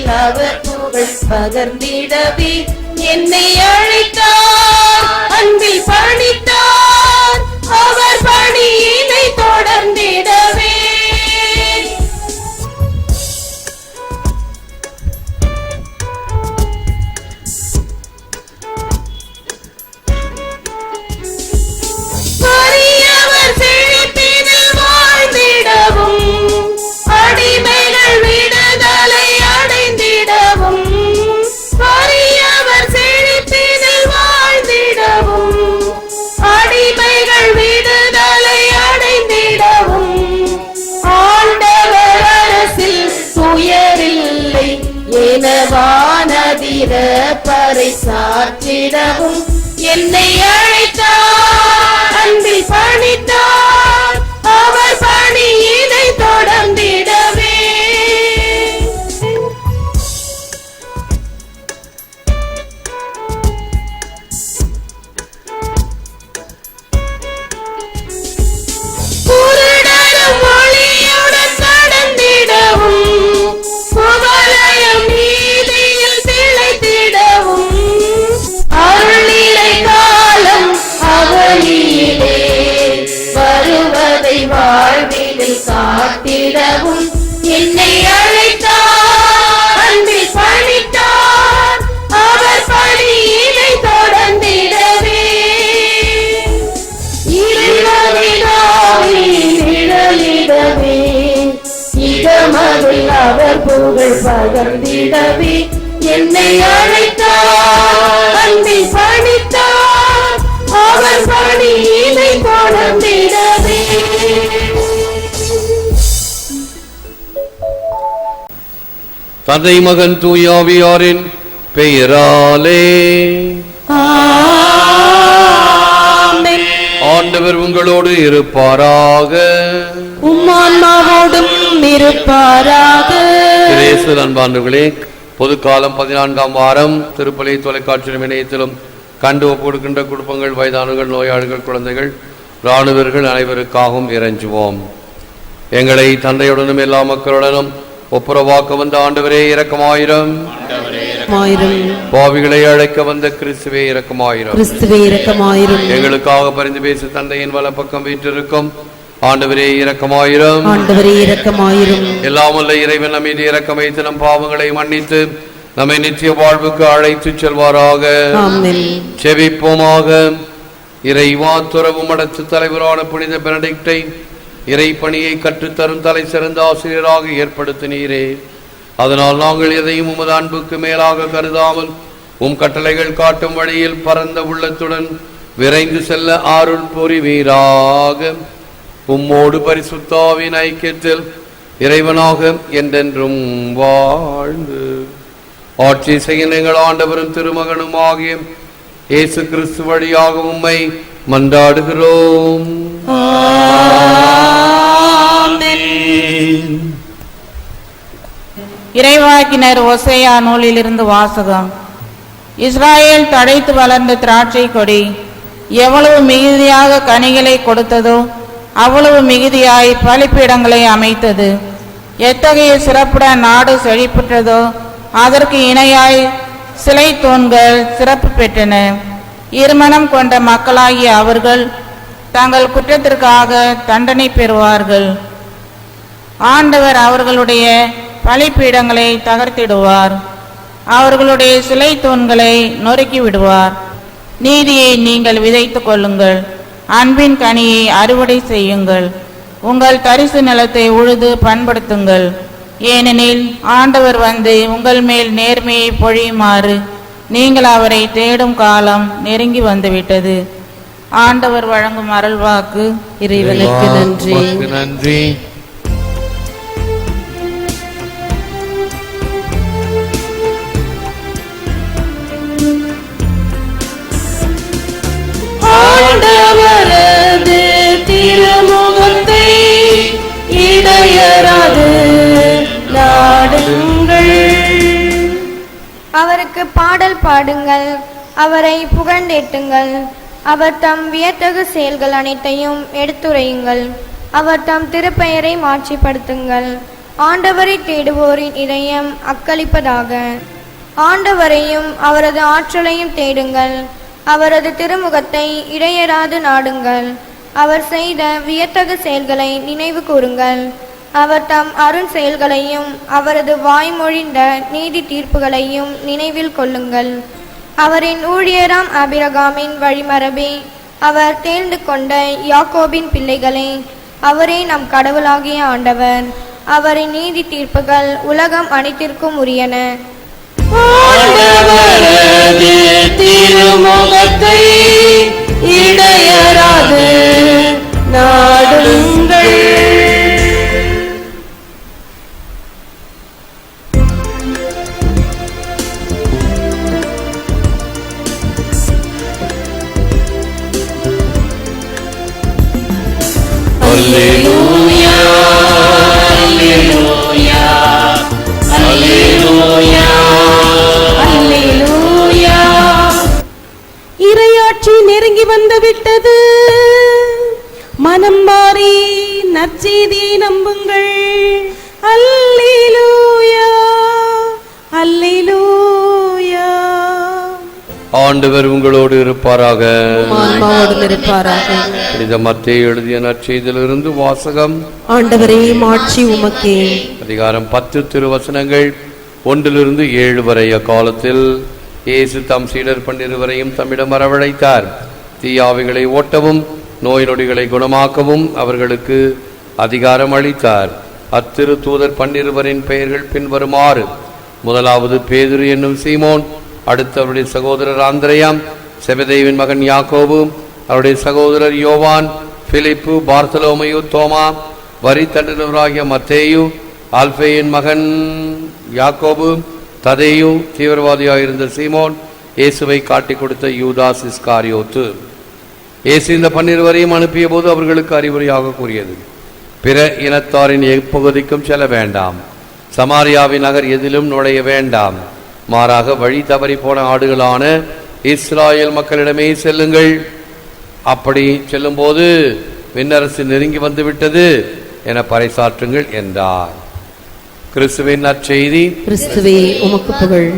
அவர் புகழ் பகர்ந்திடவே. என்னை அழைத்தார் அன்பில் பணித்தார் அவர் அவரை சாற்றிடவும் என்னை அழைத்தார். அன்பில் பணித்தார் வருவதை வாழ்வினில் காத்திடவும் என்னை அழைத்தார் அன்பில் பணித்தார். அவர் பணியினை தொடர்ந்திடவே. இறைவனினாவே நிழலிடவே. இகமதில் அவர் புகழ் பகர்ந்திடவே. என்னை அழைத்தார் அன்பில் பணித்தார். அவர் பணியினை தொடர்ந்திட தந்தை மகன் தூயாவியாரின் பெயராலே. ஆண்டவர் உங்களோடு இருப்பாராக. உம்மான்மாவோடும் இருப்பாராக. திரேசு அன்பாண்டுகளே பொது காலம் பதினான்காம் வாரம் திருப்பலி தொலைக்காட்சி இணையத்திலும் கண்டு ஒப்புடுக்கின்ற குடும்பங்கள் வயதானவர்கள் நோயாளிகள் குழந்தைகள் இராணுவர்கள் அனைவருக்காகவும் இறைஞ்சுவோம். எங்களை தந்தையுடனும் எல்லா மக்களுடனும் ஒப்புரவாக்க வந்த ஆண்டவரே இரக்கமாயிரம். பாவிகளை அழைக்க வந்த கிறிஸ்துவே இரக்கமாயிரம். கிறிஸ்துவே இரக்கமாயிரும். எங்களுக்காக பரிந்து பேச தந்தையின் வலப்பக்கம் வீற்றிருக்கும் ஆண்டவரே இரக்கமாயிரம். ஆண்டவரே இரக்கமாயிரும். எல்லாம் வல்ல இறைவன் நம் மீது இரக்கம் வைத்து நம் பாவங்களை மன்னித்து நம்மை நித்திய வாழ்வுக்கு அழைத்துச் செல்வாராக. செவிப்போமாக இறைவா துறவு மடத்து தலைவரான புனித பெனடிக்டை இறைப்பணியை கற்றுத்தரும் தலை சிறந்த ஆசிரியராக ஏற்படுத்தினீரே. அதனால் நாங்கள் எதையும் உமது அன்புக்கு மேலாக கருதாமல் உம் கட்டளைகள் காட்டும் வழியில் பரந்த உள்ளத்துடன் விரைந்து செல்ல ஆருள் புரிவீராக. உம்மோடு பரிசுத்தாவின் ஐக்கியத்தில் இறைவனாக என்றென்றும் வாழ்ந்து. ஆட்சி செய்ய ஆண்டவரும் திருமகனும் ஆகிய இயேசு கிறிஸ்து வழியாக உம்மை மன்றாடுகிறோம். இறைவாக்கினர் ஒசையா நூலிலிருந்து வாசகம். இஸ்ராயேல் தடைத்து வளர்ந்த திராட்சை கொடி எவ்வளவு மிகுதியாக கனிகளை கொடுத்ததோ அவ்வளவு மிகுதியாய் பழிப்பிடங்களை அமைத்தது. எத்தகைய சிறப்புடன் நாடு செழிப்புற்றதோ அதற்கு இணையாய் சிலை தூண்கள் சிறப்பு பெற்றன. இருமணம் கொண்ட மக்களாகிய அவர்கள் தங்கள் குற்றத்திற்காக தண்டனை பெறுவார்கள். ஆண்டவர் அவர்களுடைய பலிப்பீடங்களை தகர்த்திடுவார். அவர்களுடைய சிலை தூண்களை நொறுக்கி விடுவார். நீதியை நீங்கள் விதைத்து கொள்ளுங்கள். அன்பின் கனியை அறுவடை செய்யுங்கள். உங்கள் தரிசு நிலத்தை உழுது பண்படுத்துங்கள். ஏனெனில் ஆண்டவர் வந்து உங்கள் மேல் நேர்மையை பொழியுமாறு நீங்கள் அவரை தேடும் காலம் நெருங்கி வந்துவிட்டது. ஆண்டவர் வழங்கும் அருள்வாக்கு இறைவனுக்கு நன்றி. நன்றி. நாடுங்கள் அவருக்கு பாடல் பாடுங்கள். அவரை புகழ்ந்தேட்டுங்கள். அவர் தம் வியத்தகு செயல்கள் அனைத்தையும் எடுத்துரையுங்கள். அவர் தம் திருப்பெயரை மாற்றிப்படுத்துங்கள் ஆண்டவரை தேடுவோரின் இதயம் அக்களிப்பதாக. ஆண்டவரையும் அவரது ஆற்றலையும் தேடுங்கள். அவரது திருமுகத்தை இடையராது நாடுங்கள். அவர் செய்த வியத்தகு செயல்களை நினைவு கூறுங்கள். அவர் தம் அருண் செயல்களையும் அவரது வாய்மொழிந்த நீதி தீர்ப்புகளையும் நினைவில் கொள்ளுங்கள். அவரின் ஊழியராம் அபிரகாமின் வழிமரபே அவர் தேர்ந்து கொண்ட யாக்கோபின் பிள்ளைகளே அவரே நம் கடவுளாகிய ஆண்டவர். அவரின் நீதி தீர்ப்புகள் உலகம் அனைத்திற்கும் உரியன. திருமுகத்தை இடையராது நாடுங்கள் இரையாட்சி நெருங்கி வந்து விட்டது மனம் மாறி நற்செய்தியை நம்புங்கள். அல்லேலூயா அல்லேலூயா. ஆண்டவர் உங்களோடு இருப்பாராக. ஆன்மாவோடும் இருப்பாராக. புனித மத்தேயு எழுதிய நற்செய்தியிலிருந்து வாசகம். ஆண்டவரே மாட்சி உமக்கே. அதிகாரம் பத்து திருவசனங்கள் ஒன்றிலிருந்து ஏழு வரை அக்காலத்தில் இயேசு தம் சீடர் பன்னிருவரையும் தம்மிடம் வரவழைத்தார். தீயாவிகளை ஓட்டவும் நோய் நொடிகளை குணமாக்கவும் அவர்களுக்கு அதிகாரம் அளித்தார். அத்திரு தூதர் பன்னிருவரின் பெயர்கள் பின்வருமாறு. முதலாவது பேதுரு என்னும் சீமோன் அடுத்து அவருடைய சகோதரர் ஆந்திரயாம் செபதேவின் மகன் யாக்கோபு அவருடைய சகோதரர் யோவான் பிலிப்பு பார்த்தலோமையு தோமா வரி தண்டினவராகிய மத்தேயு ஆல்பேயின் மகன் யாக்கோபு ததையும் தீவிரவாதியாக இருந்த சீமோன் இயேசுவை காட்டிக் கொடுத்த யூதாஸ் இஸ்காரியோத்து. இயேசு இந்த பன்னிருவரையும் அனுப்பிய போது அவர்களுக்கு அறிவுரையாக கூறியது பிற இனத்தாரின் எப்பகுதிக்கும் செல்ல வேண்டாம். சமாரியாவின் நகர் எதிலும் நுழைய வேண்டாம். மாறாக வழி தவறி போன ஆடுகளான இஸ்ராயேல் மக்களிடமே செல்லுங்கள். அப்படி செல்லும்போது விண்ணரசு நெருங்கி வந்துவிட்டது என பறைசாற்றுங்கள் என்றார். கிறிஸ்துவின் நற்செய்தி. கிறிஸ்துவே உமக்கு புகழ்.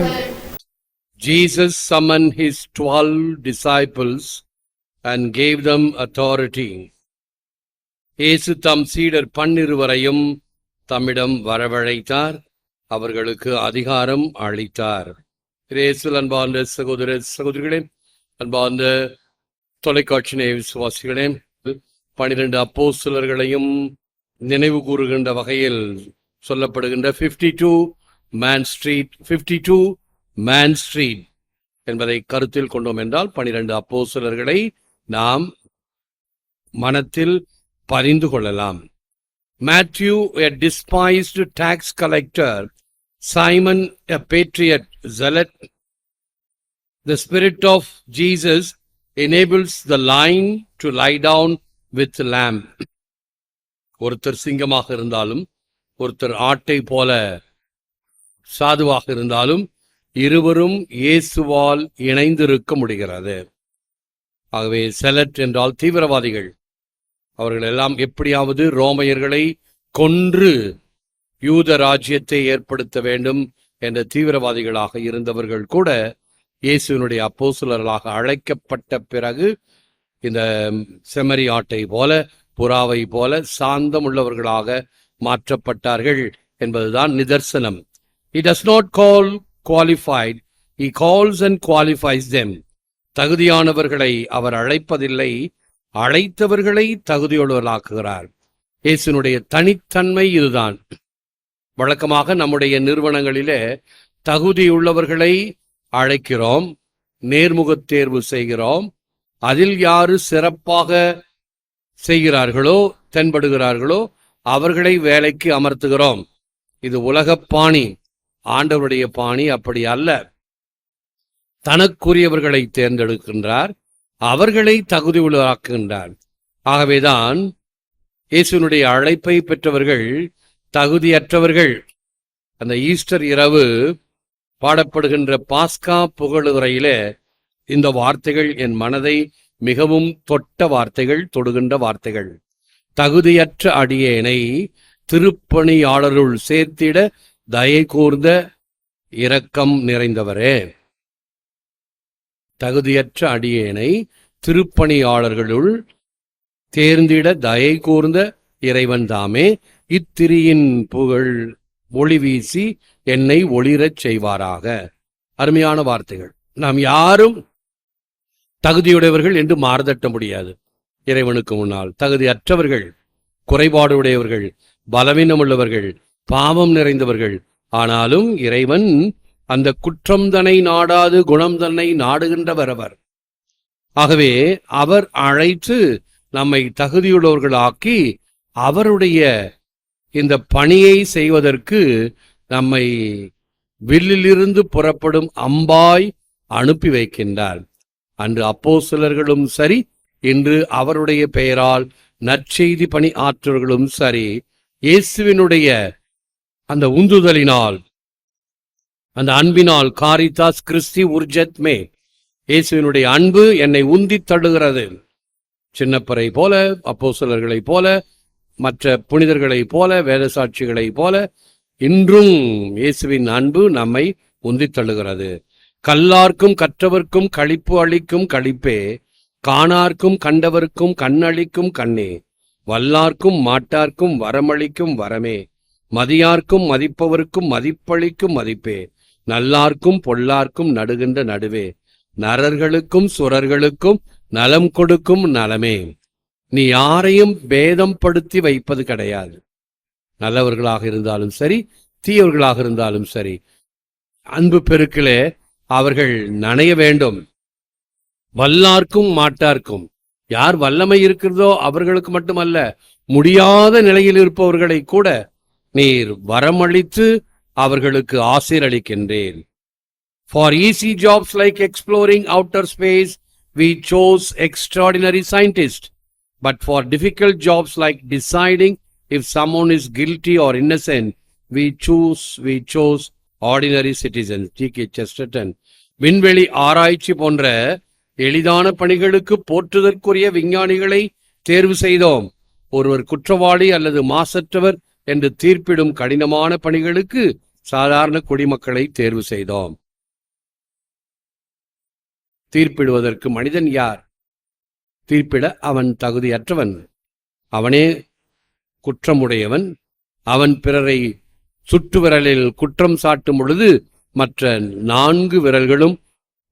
Jesus summoned his twelve disciples and gave them authority. இயேசு தம் சீடர் பன்னிருவரையும் தம்மிடம் வரவழைத்தார். அவர்களுக்கு அதிகாரம் அளித்தார். இயேசுவில் அன்பார்ந்த சகோதர சகோதரிகளே அன்பார்ந்த தொலைக்காட்சி விசுவாசிகளே பனிரெண்டு அப்போஸ்தலர்களையும் நினைவு கூறுகின்ற வகையில் சொல்லப்படுகின்ற 52 two man street 52 two man street என்பதை கருத்தில் கொண்டோம் என்றால் பனிரெண்டு அப்போஸ்தலர்களை நாம் மனத்தில் பரிந்து கொள்ளலாம். Matthew a despised tax collector Simon a patriot zealot the spirit of Jesus enables the lion to lie down with lamb ஒருத்தர் சிங்கமாக இருந்தாலும் ஒருத்தர் ஆட்டை போல சாதுவாக இருந்தாலும் இருவரும் இயேசுவால் இணைந்திருக்க முடிகிறது. ஆகவே செலட் என்றால் தீவிரவாதிகள். அவர்கள் எல்லாம் எப்படியாவது ரோமையர்களை கொன்று யூத ராஜ்யத்தை ஏற்படுத்த வேண்டும் என்ற தீவிரவாதிகளாக இருந்தவர்கள் கூட இயேசுவினுடைய அப்போசுலர்களாக அழைக்கப்பட்ட பிறகு இந்த செமரி ஆட்டை போல புறாவை போல சாந்தம் உள்ளவர்களாக மாற்றப்பட்டார்கள் என்பதுதான் நிதர்சனம். He does not call qualified he calls and qualifies them தகுதியானவர்களை அவர் அழைப்பதில்லை. அழைத்தவர்களை தகுதியுள்ளவர்களாக்குகிறார். இயேசுனுடைய தனித்தன்மை இதுதான். வழக்கமாக நம்முடைய நிறுவனங்களிலே தகுதியுள்ளவர்களை அழைக்கிறோம் நேர்முகத் தேர்வு செய்கிறோம் அதில் யாரு சிறப்பாக செய்கிறார்களோ தென்படுகிறார்களோ அவர்களை வேலைக்கு அமர்த்துகிறோம். இது உலகப் பாணி. ஆண்டவருடைய பாணி அப்படி அல்ல. தனக்குரியவர்களை தேர்ந்தெடுக்கின்றார். அவர்களை தகுதி உள்ளாக்குகின்றார் ஆகவேதான் இயேசுனுடைய அழைப்பை பெற்றவர்கள் தகுதியற்றவர்கள். அந்த ஈஸ்டர் இரவு பாடப்படுகின்ற பாஸ்கா புகழுரையிலே இந்த வார்த்தைகள் என் மனதை மிகவும் தொட்ட வார்த்தைகள் தொடுகின்ற வார்த்தைகள். தகுதியற்ற அடியேனை திருப்பணியாளருள் சேர்த்திட தயை கூர்ந்த இரக்கம் நிறைந்தவரே. தகுதியற்ற அடியேனை திருப்பணியாளர்களுள் தேர்ந்திட தயை கூர்ந்த இறைவன் தாமே. இத்திரியின் புகழ் ஒளி வீசி என்னை ஒளிரச் செய்வாராக. அருமையான வார்த்தைகள். நாம் யாரும் தகுதியுடையவர்கள் என்று மாறுதட்ட முடியாது. இறைவனுக்கு முன்னால். தகுதியற்றவர்கள் பலவீனம் பலவீனமுள்ளவர்கள் பாவம் நிறைந்தவர்கள். ஆனாலும் இறைவன் அந்த குற்றம் தன்னை நாடாது குணம் தன்னை நாடுகின்றவர் அவர். ஆகவே அவர் அழைத்து நம்மை தகுதியுள்ளவர்களாக்கி அவருடைய இந்த பணியை செய்வதற்கு நம்மை வில்லிலிருந்து புறப்படும் அம்பாய் அனுப்பி வைக்கின்றார். அன்று அப்போஸ்தலர்களும் சரி இன்று அவருடைய பெயரால் நற்செய்தி பணி ஆற்றவர்களும் சரி இயேசுவினுடைய அந்த உந்துதலினால் அந்த அன்பினால் காரிதாஸ் கிறிஸ்தி உர்ஜத்மே இயேசுவினுடைய அன்பு என்னை உந்தி தள்ளுகிறது. சின்னப்பரை போல அப்போ சிலர்களைப் போல மற்ற புனிதர்களைப் போல வேதசாட்சிகளைப் போல இன்றும் இயேசுவின் அன்பு நம்மை உந்தி தள்ளுகிறது. கல்லார்க்கும் கற்றவர்க்கும் களிப்பு அளிக்கும் கழிப்பே காணார்க்கும் கண்டவர்க்கும் கண்ணளிக்கும் கண்ணே. வல்லார்க்கும் மாட்டார்க்கும் வரமளிக்கும் வரமே. மதியார்க்கும் மதிப்பவர்க்கும் மதிப்பளிக்கும் மதிப்பே. நல்லார்க்கும் பொல்லார்க்கும் நடுகின்ற நடுவே. நரர்களுக்கும் சுரர்களுக்கும் நலம் கொடுக்கும் நலமே. நீ யாரையும் பேதம் படுத்தி வைப்பது கிடையாது. நல்லவர்களாக இருந்தாலும் சரி தீயவர்களாக இருந்தாலும் சரி. அன்பு பெருக்கிலே அவர்கள் நனைய வேண்டும். வல்லார்க்கும் மாட்டார்க்கும். யார் வல்லமை இருக்கிறதோ அவர்களுக்கு மட்டுமல்ல முடியாத நிலையில் இருப்பவர்களை கூட நீர் வரமளித்து அவர்களுக்கு ஆசீரளிக்கின்றேன். For easy jobs like exploring outer space we chose extraordinary scientist but for difficult jobs like deciding if someone is guilty or innocent we choose we chose ordinary citizen T K Chesterton விண்வெளி ஆராய்ச்சி போன்ற எளிதான பணிகளுக்கு போற்றுதற்குரிய விஞ்ஞானிகளை தேர்வு செய்தோம். ஒருவர் குற்றவாளி அல்லது மாசற்றவர் என்று தீர்ப்பிடும் கடினமான பணிகளுக்கு சாதாரண குடிமக்களை தேர்வு செய்தோம். தீர்ப்பிடுவதற்கு மனிதன் யார்? தீர்ப்பிட அவன் தகுதியற்றவன். அவனே குற்றமுடையவன். அவன் பிறரை சுட்டு விரலில் குற்றம் சாட்டும் பொழுது மற்ற நான்கு விரல்களும்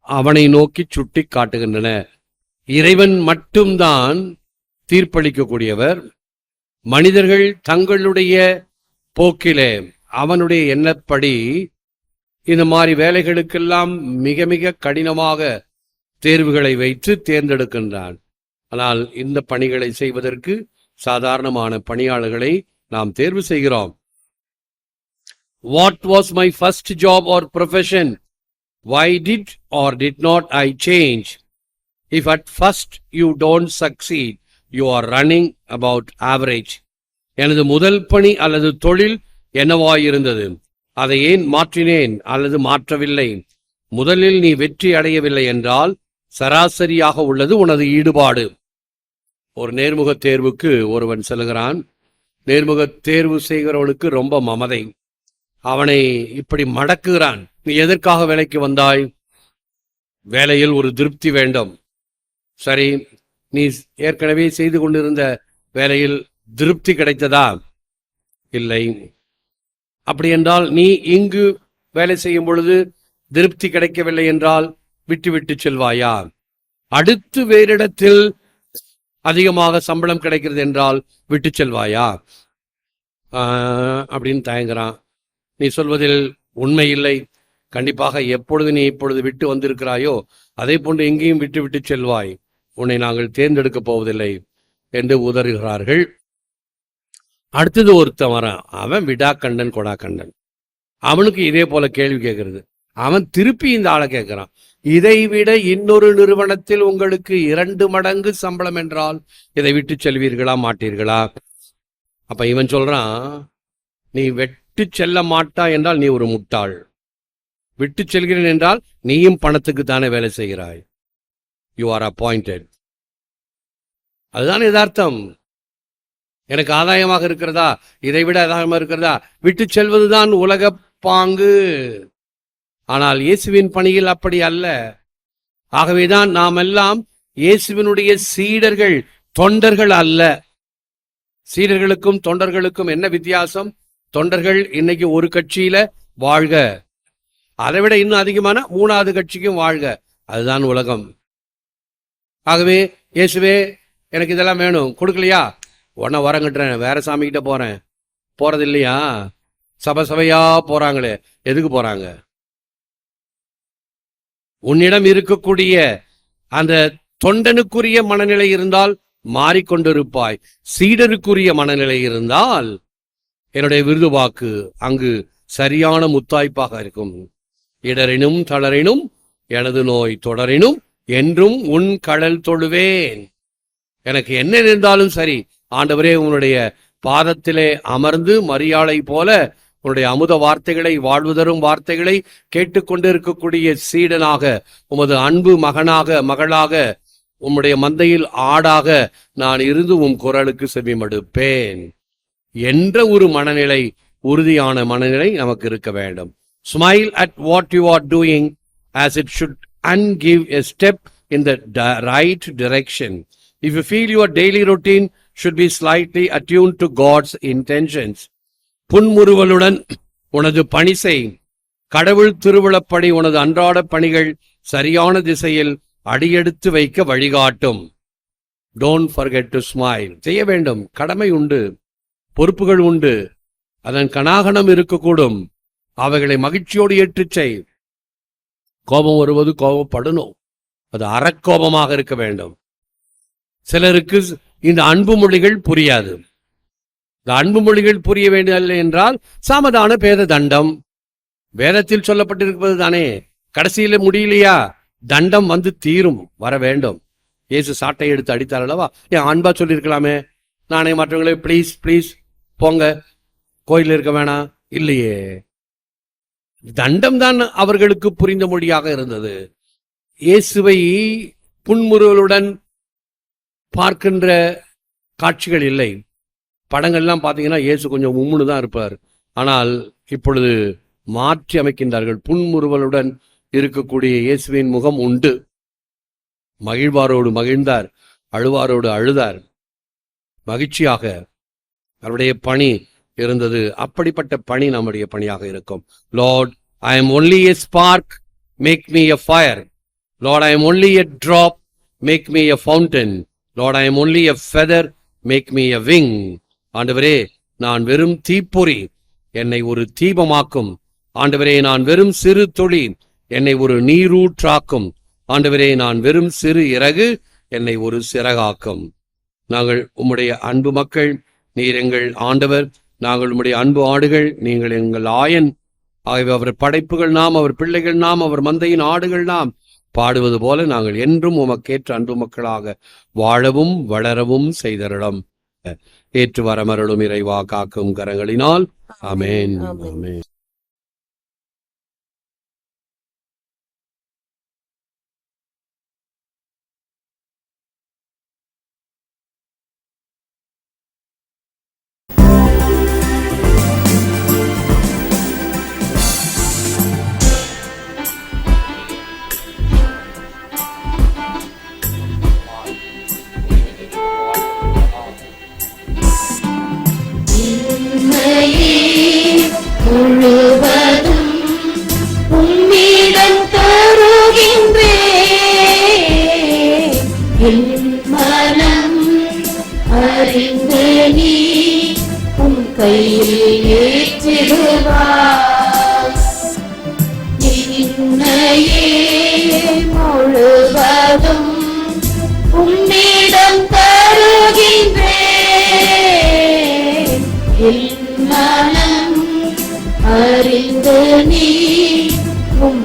அவனை நோக்கி சுட்டி காட்டுகின்றன. இறைவன் மட்டும்தான் தீர்ப்பளிக்கக்கூடியவர். மனிதர்கள் தங்களுடைய போக்கிலே அவனுடைய எண்ணப்படி இந்த மாதிரி வேலைகளுக்கெல்லாம் மிக மிக கடினமாக தேர்வுகளை வைத்து தேர்ந்தெடுக்கின்றான். ஆனால் இந்த பணிகளை செய்வதற்கு சாதாரணமான பணியாளர்களை நாம் தேர்வு செய்கிறோம். What was my first job or profession why did or did not I change if at first you don't succeed, you are running about average எனது முதல் பணி அல்லது தொழில் என்னவாயிருந்தது? அதை ஏன் மாற்றினேன் அல்லது மாற்றவில்லை? முதலில் நீ வெற்றி அடையவில்லை என்றால் சராசரியாக உள்ளது உனது ஈடுபாடு. ஒரு நேர்முக தேர்வுக்கு ஒருவன் செல்கிறான். நேர்முக தேர்வு செய்கிறவனுக்கு ரொம்ப மமதை. அவனை இப்படி மடக்குகிறான். நீ எதற்காக வேலைக்கு வந்தாய்? வேலையில் ஒரு திருப்தி வேண்டும். சரி நீ ஏற்கனவே செய்து கொண்டிருந்த வேலையில் திருப்தி கிடைத்ததா? இல்லை. அப்படி என்றால் நீ இங்கு வேலை செய்யும் பொழுது திருப்தி கிடைக்கவில்லை என்றால் விட்டுவிட்டு செல்வாயா? அடுத்து வேறிடத்தில் அதிகமாக சம்பளம் கிடைக்கிறது என்றால் விட்டு செல்வாயா? ஆஹ், அப்படின்னு தயங்குறான். நீ சொல்வதில் உண்மை இல்லை. கண்டிப்பாக எப்பொழுது நீ இப்பொழுது விட்டு வந்திருக்கிறாயோ அதே போன்று எங்கேயும் விட்டு விட்டு செல்வாய். உன்னை நாங்கள் தேர்ந்தெடுக்கப் போவதில்லை என்று உதறுகிறார்கள். அடுத்தது ஒருத்தன் வரான். அவன் விடாக்கண்டன் கொடாக்கண்டன். அவனுக்கு இதே போல கேள்வி கேட்கறது. அவன் திருப்பி இந்த ஆளை கேட்கிறான். இதை விட இன்னொரு நிறுவனத்தில் உங்களுக்கு இரண்டு மடங்கு சம்பளம் என்றால் இதை விட்டு செல்வீர்களா மாட்டீர்களா? அப்ப இவன் சொல்றான் நீ வெட்டு செல்ல மாட்டா என்றால் நீ ஒரு முட்டாள். விட்டு செல்கிறேன் என்றால் நீயும் பணத்துக்கு தானே வேலை செய்கிறாய். யூ ஆர் அப்பாயிண்டட் அதுதான் எதார்த்தம் எனக்கு ஆதாயமாக இருக்கிறதா? இதை விட ஆதாயமாக இருக்கிறதா? விட்டு செல்வதுதான் உலக பாங்கு. ஆனால் இயேசுவின் பணியில் அப்படி அல்ல. ஆகவேதான் நாம் எல்லாம் இயேசுவினுடைய சீடர்கள் தொண்டர்கள் அல்ல. சீடர்களுக்கும் தொண்டர்களுக்கும் என்ன வித்தியாசம்? தொண்டர்கள் இன்னைக்கு ஒரு கட்சியில வாழ்க. அதை விட இன்னும் அதிகமான மூணாவது கட்சிக்கும் வாழ்க. அதுதான் உலகம். ஆகவே இயேசுவே எனக்கு இதெல்லாம் வேணும். கொடுக்கலையா? உடனே வரங்கட்டுறேன் வேற சாமிக்கிட்ட போறேன். போறது இல்லையா? சபை சபையா போறாங்களே. எதுக்கு போறாங்க? உன்னிடம் இருக்கக்கூடிய அந்த தொண்டனுக்குரிய மனநிலை இருந்தால் மாறிக்கொண்டிருப்பாய். சீடருக்குரிய மனநிலை இருந்தால் என்னுடைய விருது வாக்கு அங்கு சரியான முத்தாய்ப்பாக இருக்கும். இடரினும் தளரினும் எனது நோய் தொடரினும் என்றும் உன் கடல் தொழுவேன். எனக்கு என்ன இருந்தாலும் சரி ஆண்டவரே உன்னுடைய பாதத்திலே அமர்ந்து மரியாளை போல உன்னுடைய அமுத வார்த்தைகளை வாழ்வு தரும் வார்த்தைகளை கேட்டுக்கொண்டிருக்கக்கூடிய சீடனாக உமது அன்பு மகனாக மகளாக உம்முடைய மந்தையில் ஆடாக நான் இருந்து உம் குரலுக்கு செவிமடுப்பேன். என்ற ஒரு மனநிலை உறுதியான மனநிலை நமக்கு இருக்க வேண்டும். Smile at what you are doing as it should and give a step in the right direction if you feel your daily daily routine be slightly attune to God's intentions புன்முறுவலுடன் உனது பணி செய். கடவுள் திருவிழப்படி உனது அன்றாட பணிகள் சரியான திசையில் அடியெடுத்து வைக்க வழிகாட்டும். டோன்ட் ஃபர்கெட் டு ஸ்மைல் செய்ய வேண்டும். கடமை உண்டு. பொறுப்புகள் உண்டு. அதன் கனாகனம் இருக்கக்கூடும். அவைகளை மகிழ்ச்சியோடு ஏற்றுச் செய். கோபம் வருவது கோபப்படணும். அது அறக்கோபமாக இருக்க வேண்டும். சிலருக்கு இந்த அன்பு மொழிகள் புரியாது. இந்த அன்பு மொழிகள் புரிய வேண்டியதில்லை என்றால் சாமதான பேத தண்டம். வேதத்தில் சொல்லப்பட்டிருப்பது தானே கடைசியில முடியலையா? தண்டம் வந்து தீரும் வர வேண்டும். இயேசு சாட்டை எடுத்து அடித்தார் அல்லவா? ஏன் அன்பா சொல்லியிருக்கலாமே? நானே மற்றவங்களே ப்ளீஸ் ப்ளீஸ் போங்க. கோயில் இருக்க வேணாம். இல்லையே. தண்டம் தான் அவர்களுக்கு புரிந்த மொழியாக இருந்தது. இயேசுவை புன்முறுவலுடன் பார்க்கின்ற காட்சிகள் இல்லை. படங்கள்லாம் பார்த்தீங்கன்னா இயேசு கொஞ்சம் உம்முன்னு தான் இருப்பார். ஆனால் இப்பொழுது மாற்றி அமைக்கின்றார்கள். புன்முறுவலுடன் இருக்கக்கூடிய இயேசுவின் முகம் உண்டு. மகிழ்வாரோடு மகிழ்ந்தார். அழுவாரோடு அழுதார். மகிழ்ச்சியாக அவருடைய பணி இருந்தது. அப்படிப்பட்ட பணி நம்முடைய பணியாக இருக்கும். Lord I am only a spark make me a fire Lord I am only a drop make me a fountain Lord I am only a feather make me a wing ஆண்டவரே நான் வெறும் தீப்பொறி என்னை ஒரு தீபமாக்கும். ஆண்டவரே நான் வெறும் சிறு தொழி என்னை ஒரு நீரூற்றாக்கும். ஆண்டவரே நான் வெறும் சிறு இறகு என்னை ஒரு சிறகாக்கும். நாங்கள் உம்முடைய அன்பு மக்கள் நீர் எங்கள் ஆண்டவர். நாங்கள் உம்முடைய அன்பு ஆடுகள் நீங்கள் எங்கள் ஆயன். ஆகிய அவர் படைப்புகள் நாம் அவர் பிள்ளைகள் நாம் அவர் மந்தையின் ஆடுகள் நாம். பாடுவது போல நாங்கள் என்றும் உமக்கேற்ற அன்பு மக்களாக வாழவும் வளரவும் செய்தருடம் ஏற்று வரமருளும் இறைவா காக்கும் கரங்களினால். ஆமென். ஆமென்.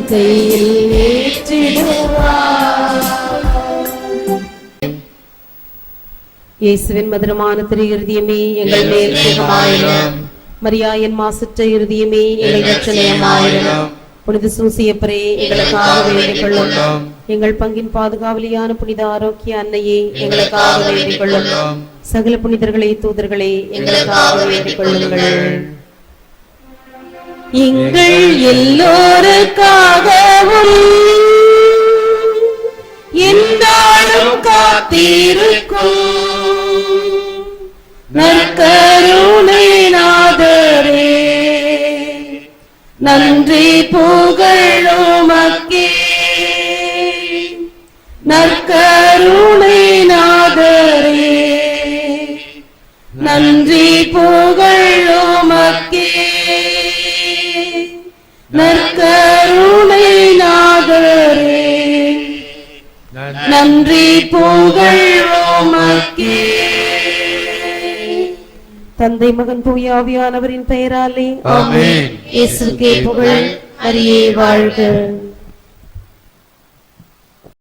கையில் ஏற்றிடுவார். இயேசுவின் மதுரமான திரு இருதயமே எங்கள் மேல் சுகமாயிரம். மரியாயன் மாசற்ற இருதயமே எங்கள் ரட்சணையமாயிரம் புனித சூசியப்பரே எங்களுக்காக வேண்டிக் கொள்ளும் எங்கள் பங்கின் பாதுகாவலியான புனித ஆரோக்கிய அன்னையே எங்களுக்காக வேண்டிக் கொள்ளும் சகல புனிதர்களே தூதர்களே எங்களுக்காக வேண்டிக் கொள்ளுங்கள் எங்கள் எல்லோருக்காகவும் எந்தாலும் காத்திருக்கும். நற்கருணை நாதரே நன்றி போ தந்தை மகன் தூயாவியானவரின் பெயராலே. ஆமென். இயேசுக்கே புகழ் அரியே வாழ்க.